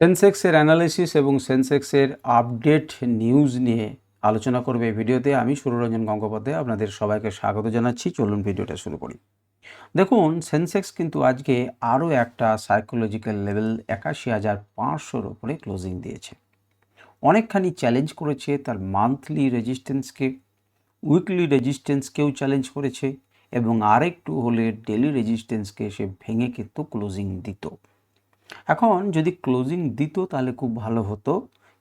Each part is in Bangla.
সেন্সেক্সের অ্যানালিসিস এবং সেন্সেক্সের আপডেট নিউজ নিয়ে আলোচনা করবে এই ভিডিওতে আমি সুররঞ্জন গঙ্গোপাধ্যায়। আপনাদের সবাইকে স্বাগত জানাচ্ছি। চলুন ভিডিওটা শুরু করি। দেখুন, সেন্সেক্স কিন্তু আজকে আরও একটা সাইকোলজিক্যাল লেভেল একাশি হাজার পাঁচশোর ওপরে ক্লোজিং দিয়েছে। অনেকখানি চ্যালেঞ্জ করেছে, তার মান্থলি রেজিস্ট্যান্সকে উইকলি রেজিস্ট্যান্সকেও চ্যালেঞ্জ করেছে এবং আরেকটু হলে ডেলি রেজিস্ট্যান্সকে সে ভেঙে কিন্তু ক্লোজিং দিত। এখন যদি ক্লোজিং দিত তাহলে খুব ভালো হতো,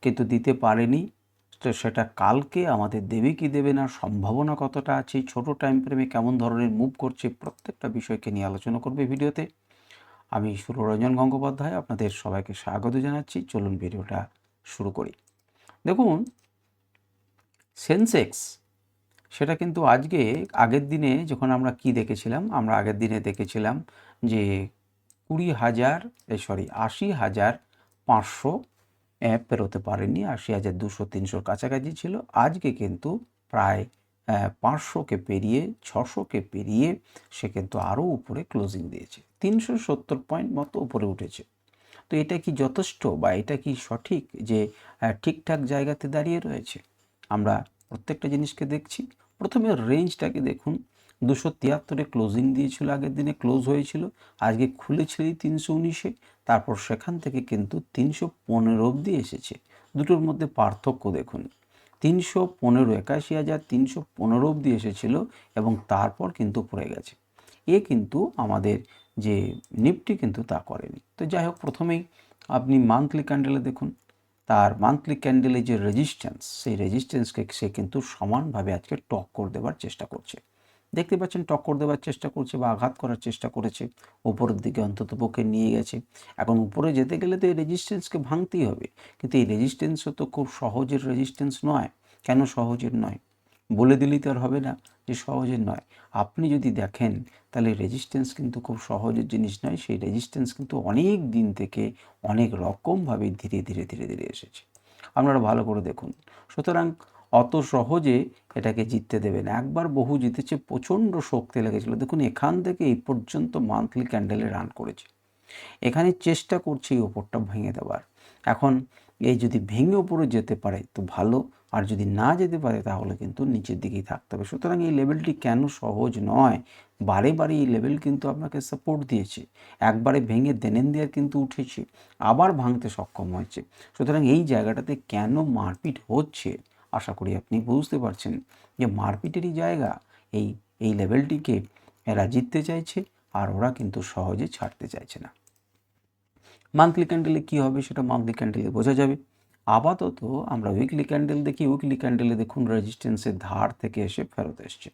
কিন্তু দিতে পারেনি। তো সেটা কালকে আমাদের দেবে কি দেবে না, সম্ভাবনা কতটা আছে, ছোট টাইম ফ্রেমে কেমন ধরনের মুভ করছে, প্রত্যেকটা বিষয়কে নিয়ে আলোচনা করবে ভিডিওতে আমি সুররঞ্জন গঙ্গোপাধ্যায়, আপনাদের সবাইকে স্বাগত জানাচ্ছি। চলুন ভিডিওটা শুরু করি। দেখুন সেন্সেক্স সেটা কিন্তু আজকে, আগের দিনে যখন আমরা কি দেখেছিলাম, আমরা আগের দিনে দেখেছিলাম যে কুড়ি হাজার সরি আশি হাজার পাঁচশো পেরোতে পারেনি। আশি হাজার দুশো তিনশোর কাছাকাছি ছিল। আজকে কিন্তু প্রায় পাঁচশোকে পেরিয়ে, ছশোকে পেরিয়ে সে কিন্তু আরও উপরে ক্লোজিং দিয়েছে। তিনশো সত্তর পয়েন্ট মতো উপরে উঠেছে। তো এটা কি যথেষ্ট বা এটা কি সঠিক যে ঠিকঠাক জায়গাতে দাঁড়িয়ে রয়েছে? আমরা প্রত্যেকটা জিনিসকে দেখছি। প্রথমে রেঞ্জটাকে দেখুন। দুশো তিয়াত্তরে ক্লোজিং দিয়েছিল, আগের দিনে ক্লোজ হয়েছিল, আজকে খুলেছিল তিনশো উনিশে, তারপর সেখান থেকে কিন্তু তিনশো পনেরো অবধি এসেছে। দুটোর মধ্যে পার্থক্য দেখুন, তিনশো পনেরো একাশি হাজার তিনশো পনেরো অবধি এসেছিল এবং তারপর কিন্তু পড়ে গেছে। এ কিন্তু আমাদের যে নিফটি কিন্তু তা করেনি। তো যাই হোক, প্রথমেই আপনি মান্থলি ক্যান্ডেলে দেখুন, তার মান্থলি ক্যান্ডেলে যে রেজিস্ট্যান্স সেই রেজিস্ট্যান্সকে সে কিন্তু সমানভাবে আজকে টক করে দেওয়ার চেষ্টা করছে। দেখতে পাচ্ছেন টক্কর দেওয়ার চেষ্টা করছে বা আঘাত করার চেষ্টা করেছে। উপরের দিকে অন্তত পক্ষে নিয়ে গেছে। এখন উপরে যেতে গেলে তো এই রেজিস্ট্যান্সকে ভাঙতেই হবে। কিন্তু এই রেজিস্ট্যান্সও তো খুব সহজের রেজিস্ট্যান্স নয়। কেন সহজের নয়? বলে দিলেই তো আর হবে না যে সহজের নয়। আপনি যদি দেখেন, তাহলে রেজিস্ট্যান্স কিন্তু খুব সহজের জিনিস নয়। সেই রেজিস্ট্যান্স কিন্তু অনেক দিন থেকে অনেক রকমভাবে ধীরে ধীরে ধীরে ধীরে এসেছে। আপনারা ভালো করে দেখুন। সুতরাং অত সহজে এটাকে জিততে দেবে না। একবার বহু জিতেছে, প্রচণ্ড শক্তি লেগেছিল। দেখুন, এখান থেকে এই পর্যন্ত মান্থলি ক্যান্ডেলে রান করেছে। এখানে চেষ্টা করছে এই ওপরটা ভেঙে দেওয়ার। এখন এই যদি ভেঙে ওপরে যেতে পারে তো ভালো, আর যদি না যেতে পারে তাহলে কিন্তু নিচের দিকেই থাকতে হবে। সুতরাং এই লেভেলটি কেন সহজ নয়? বারে বারে এই লেভেল কিন্তু আপনাকে সাপোর্ট দিয়েছে। একবারে ভেঙে দেনেন দেওয়ার কিন্তু উঠেছে, আবার ভাঙতে সক্ষম হয়েছে। সুতরাং এই জায়গাটাতে কেন মারপিট হচ্ছে? আশা করি আপনি বুঝতে পারছেন যে মারপিটেরই জায়গা এই এই লেভেলটিকে এরা জিততে চাইছে আর ওরা কিন্তু সহজে ছাড়তে চাইছে না। মান্থলি ক্যান্ডেলে কী হবে সেটা মান্থলি ক্যান্ডেলে বোঝা যাবে। আপাতত আমরা উইকলি ক্যান্ডেল দেখি উইকলি ক্যান্ডেলে দেখুন রেজিস্ট্যান্সের ধার থেকে এসে ফেরত এসছে।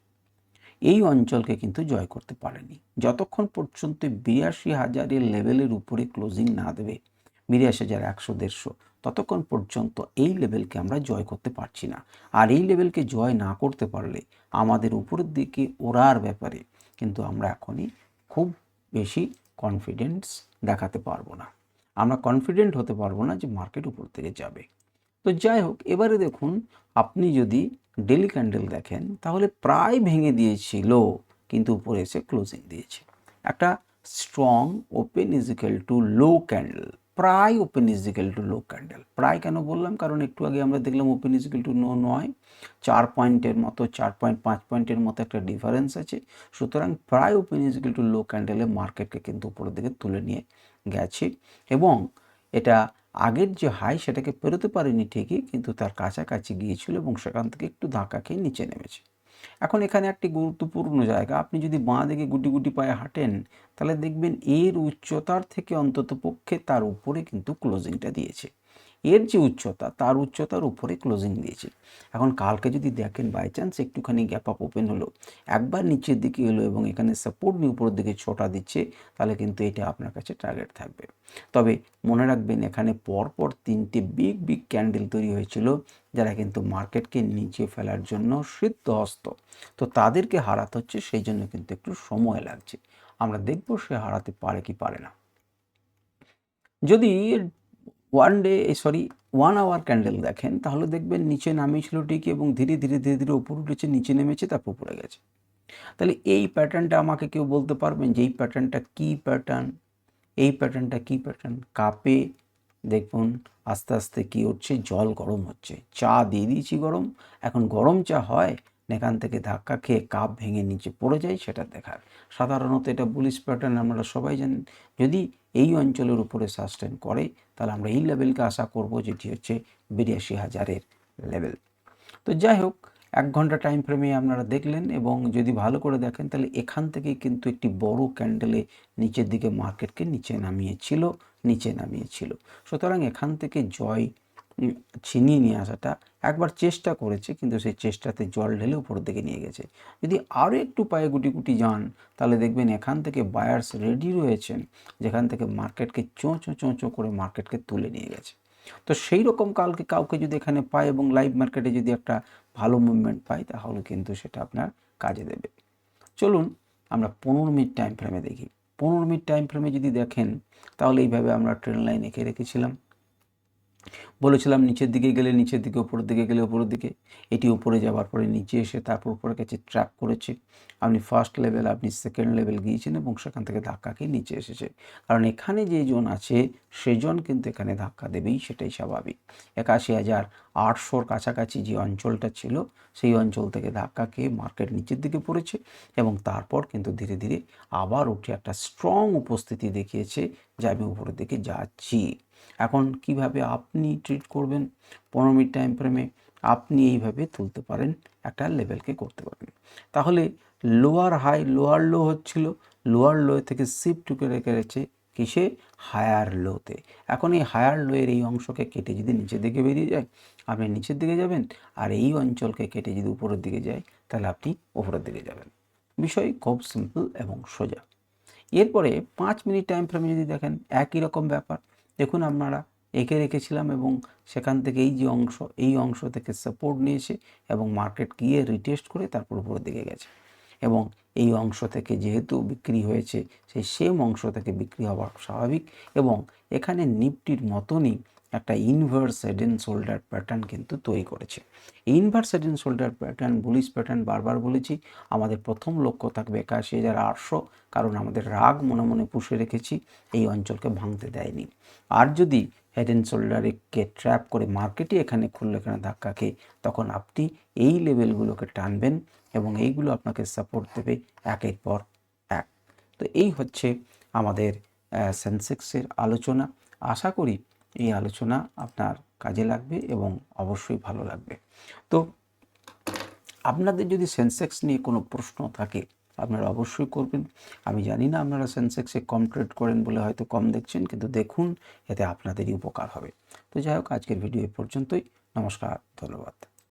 এই অঞ্চলকে কিন্তু জয় করতে পারেনি। যতক্ষণ পর্যন্ত বিরাশি হাজারের লেভেলের উপরে ক্লোজিং না দেবে, বিরাশি হাজার একশো দেড়শো ততক্ষণ পর্যন্ত এই লেভেলকে আমরা জয় করতে পারছি না। আর এই লেভেলকে জয় না করতে পারলে আমাদের উপরের দিকে ওড়ার ব্যাপারে কিন্তু আমরা এখনই খুব বেশি কনফিডেন্স দেখাতে পারব না। আমরা কনফিডেন্ট হতে পারব না যে মার্কেট উপর থেকে যাবে। তো যাই হোক, এবারে দেখুন, আপনি যদি ডেলি ক্যান্ডেল দেখেন, তাহলে প্রায় ভেঙে দিয়েছিল, কিন্তু উপরে এসে ক্লোজিং দিয়েছে। একটা strong open equal to low candle প্রায় open equal to low candle প্রায় কেন বললাম? কারণ একটু আগে আমরা দেখলাম ওপেন ইজিক্যাল টু নো নয়। চার পয়েন্টের মতো, চার পয়েন্ট পাঁচ পয়েন্টের মতো একটা ডিফারেন্স আছে। সুতরাং প্রায় ওপেন ইজিক্যাল টু লো ক্যান্ডেলে মার্কেটকে কিন্তু উপরের দিকে তুলে নিয়ে গেছে। এবং এটা আগের যে হাই সেটাকে পেরোতে পারেনি ঠিকই, কিন্তু তার কাছাকাছি গিয়েছিল এবং সেখান থেকে একটু ধাক্কা খেয়ে নিচে নেমেছে। এখন এখানে একটি গুরুত্বপূর্ণ জায়গা। আপনি যদি বাঁ দিকে গুটি গুটি পায়ে হাঁটেন, তাহলে দেখবেন এর উচ্চতার থেকে অন্তত পক্ষে তার উপরে কিন্তু ক্লোজিংটা দিয়েছে। এর যে উচ্চতা, তার উচ্চতার উপরে ক্লোজিং দিয়েছে। এখন কালকে যদি দেখেন বাই চান্স একটুখানি গ্যাপ আপ ওপেন হলো, একবার নিচের দিকে এলো এবং এখানে সাপোর্ট নিয়ে উপরের দিকে ছোটা দিচ্ছে, তাহলে কিন্তু এটা আপনার কাছে টার্গেট থাকবে। তবে মনে রাখবেন, এখানে পরপর তিনটে বিগ বিগ ক্যান্ডেল তৈরি হয়েছিল, যারা কিন্তু মার্কেটকে নিচে ফেলার জন্য সিদ্ধহস্ত। তো তাদেরকে হারাতে হচ্ছে, সেই জন্য কিন্তু একটু সময় লাগছে। আমরা দেখব সে হারাতে পারে কি পারে না। যদি one day sorry one hour candle দেখেন, তাহলে দেখবেন নিচে নামিয়েছিল ঠিকই এবং ধীরে ধীরে ধীরে ধীরে উপর উঠেছে, নিচে নেমেছে, তারপর পড়ে গেছে। তাহলে এই প্যাটার্নটা আমাকে কেউ বলতে পারবেন যে এই প্যাটার্নটা কী প্যাটার্ন এই প্যাটার্নটা কী প্যাটার্ন কাপে, দেখুন, আস্তে আস্তে কী হচ্ছে জল গরম হচ্ছে। চা দিয়ে দিয়েছি গরম। এখন গরম চা হয় এখান থেকে ধাক্কা খেয়ে কাপ ভেঙে নিচে পড়ে যায়, সেটা দেখার। সাধারণত এটা বুলিশ প্যাটার্ন আমরা সবাই জানেন যদি এই অঞ্চলের উপরে সাস্টেন করে, তাহলে আমরা এই লেভেলকে আশা করব যেটি হচ্ছে বিরাশি হাজারের লেভেল তো যাই হোক, এক ঘণ্টা টাইম ফ্রেমে আপনারা দেখলেন এবং যদি ভালো করে দেখেন, তাহলে এখান থেকে কিন্তু একটি বড় ক্যান্ডেলে নিচের দিকে মার্কেটকে নিচে নামিয়েছিল নিচে নামিয়েছিল। সুতরাং এখান থেকে জয় ছিনিয়ে নিয়ে আসাটা একবার চেষ্টা করেছে, কিন্তু সেই চেষ্টাতে জল ঢেলে উপরের দিকে নিয়ে গেছে। যদি আরও একটু পায়ে গুটি গুটি যান, তাহলে দেখবেন এখান থেকে বায়ার্স রেডি রয়েছেন, যেখান থেকে মার্কেটকে চোঁ চোঁ চোঁ চোঁ করে মার্কেটকে তুলে নিয়ে গেছে। তো সেই রকম কালকে কাউকে যদি এখানে পায় এবং লাইভ মার্কেটে যদি একটা ভালো মুভমেন্ট পাই তাহলে কিন্তু সেটা আপনার কাজে দেবে। চলুন আমরা পনেরো মিনিট টাইম ফ্রেমে দেখি। পনেরো মিনিট টাইম ফ্রেমে যদি দেখেন, তাহলে এইভাবে আমরা ট্রেন লাইন এঁকে রেখেছিলাম। বলেছিলাম নিচের দিকে গেলে নিচের দিকে, উপরের দিকে গেলে উপরের দিকে। এটি উপরে যাওয়ার পরে নিচে এসে তারপর উপরের কাছে ট্র্যাপ করেছে। আপনি ফার্স্ট লেভেল আপনি সেকেন্ড লেভেল গিয়েছেন এবং সেখান থেকে ধাক্কা খেয়ে নিচে এসেছে। কারণ এখানে যে জন আছে সেজন কিন্তু এখানে ধাক্কা দেবেই, সেটাই স্বাভাবিক। একাশি হাজার আটশোর কাছাকাছি যে অঞ্চলটা ছিল, সেই অঞ্চল থেকে ধাক্কা খেয়ে মার্কেট নিচের দিকে পড়েছে এবং তারপর কিন্তু ধীরে ধীরে আবার উঠে একটা স্ট্রং উপস্থিতি দেখিয়েছে যে আমি উপরের দিকে যাচ্ছি। এখন কীভাবে আপনি ট্রিট করবেন? পনেরো মিনিট টাইম ফ্রেমে আপনি এইভাবে তুলতে পারেন, একটা লেভেলকে করতে পারেন। তাহলে লোয়ার হাই লোয়ার লো হচ্ছিল। লোয়ার লো থেকে শিফট টুকে রেখে রয়েছে কিসে? হায়ার লোতে এখন এই হায়ার লোয়ের এই অংশকে কেটে যদি নিচের দিকে বেরিয়ে যায়, আপনি নিচের দিকে যাবেন আর এই অঞ্চলকে কেটে যদি উপরের দিকে যায়, তাহলে আপনি উপরের দিকে যাবেন। বিষয় খুব সিম্পল এবং সোজা। এরপরে পাঁচ মিনিট টাইম ফ্রেমে যদি দেখেন, একই রকম ব্যাপার। দেখুন আপনারা এঁকে রেখেছিলাম এবং সেখান থেকে এই যে অংশ, এই অংশ থেকে সাপোর্ট নিয়েছে এবং মার্কেট গিয়ে রিটেস্ট করে তারপর উপরের দিকে গেছে। এবং এই অংশ থেকে যেহেতু বিক্রি হয়েছে, সেই সেম অংশ থেকে বিক্রি হওয়া স্বাভাবিক এবং এখানে নিফটির মতনই একটা inverse head and shoulder pattern কিন্তু তৈরি করেছে। Inverse head and shoulder pattern bullish pattern বারবার বলেছি, আমাদের প্রথম লক্ষ্য থাকবে একাশি হাজার আটশো, কারণ আমাদের রাগ মনে মনে পুষে রেখেছি, এই অঞ্চলকে ভাঙতে দেয়নি। আর যদি হেড অ্যান্ড শোল্ডারকে ট্র্যাপ করে মার্কেটে এখানে খুললে, এখানে ধাক্কা খেয়ে, তখন আপনি এই লেভেলগুলোকে টানবেন এবং এইগুলো আপনাকে সাপোর্ট দেবে একের পর এক। তো এই হচ্ছে আমাদের সেন্সেক্সের আলোচনা। আশা করি এই আলোচনা আপনার কাজে লাগবে এবং অবশ্যই ভালো লাগবে। তো আপনাদের যদি সেন্সেক্স নিয়ে কোনো প্রশ্ন থাকে, আপনারা অবশ্যই করবেন। আমি জানি না আপনারা সেন্সেক্সে কম ট্রেড করেন বলে হয়তো কম দেখছেন, কিন্তু দেখুন, এতে আপনাদেরই উপকার হবে। তো যাই হোক, আজকের ভিডিও এ পর্যন্তই। নমস্কার, ধন্যবাদ।